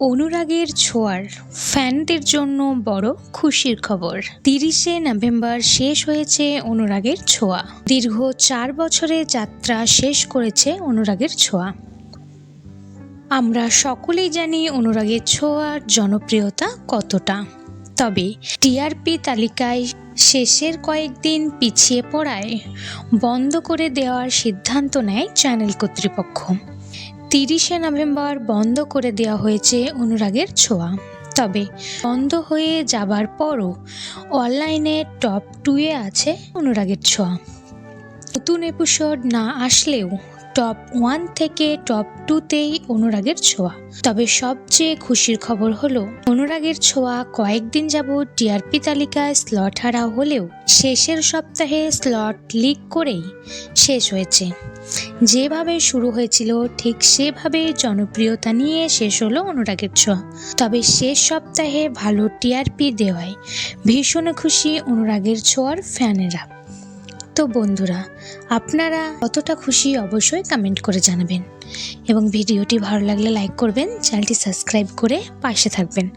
অনুরাগের ছোঁয়ার ফ্যানদের জন্য বড় খুশির খবর। তিরিশে নভেম্বর শেষ হয়েছে অনুরাগের ছোঁয়া। দীর্ঘ চার বছরের যাত্রা শেষ করেছে অনুরাগের ছোঁয়া। আমরা সকলেই জানি অনুরাগের ছোঁয়ার জনপ্রিয়তা কতটা। তবে টিআরপি তালিকায় শেষের কয়েকদিন পিছিয়ে পড়ায় বন্ধ করে দেওয়ার সিদ্ধান্ত নেয় চ্যানেল কর্তৃপক্ষ। তিরিশে নভেম্বর বন্ধ করে দেওয়া হয়েছে অনুরাগের ছোঁয়া। তবে বন্ধ হয়ে যাবার পরও অনলাইনে টপ টুয়ে আছে অনুরাগের ছোঁয়া। নতুন এপিসোড না আসলেও টপ ওয়ান থেকে টপ টুতেই অনুরাগের ছোঁয়া। তবে সবচেয়ে খুশির খবর হলো, অনুরাগের ছোঁয়া কয়েকদিন যাবৎ টিআরপি তালিকায় স্লট হারা হলেও শেষের সপ্তাহে স্লট লিক করেই শেষ হয়েছে। যেভাবে শুরু হয়েছিল, ঠিক সেভাবে জনপ্রিয়তা নিয়ে শেষ হলো অনুরাগের ছোঁয়া। তবে শেষ সপ্তাহে ভালো টিআরপি দেওয়ায় ভীষণ খুশি অনুরাগের ছোঁয়ার ফ্যানেরা। তো বন্ধুরা, আপনারা কতটা খুশি অবশ্যই কমেন্ট করে জানাবেন। এবং ভিডিওটি ভালো লাগলে লাইক করবেন, চ্যানেলটি সাবস্ক্রাইব করে পাশে থাকবেন।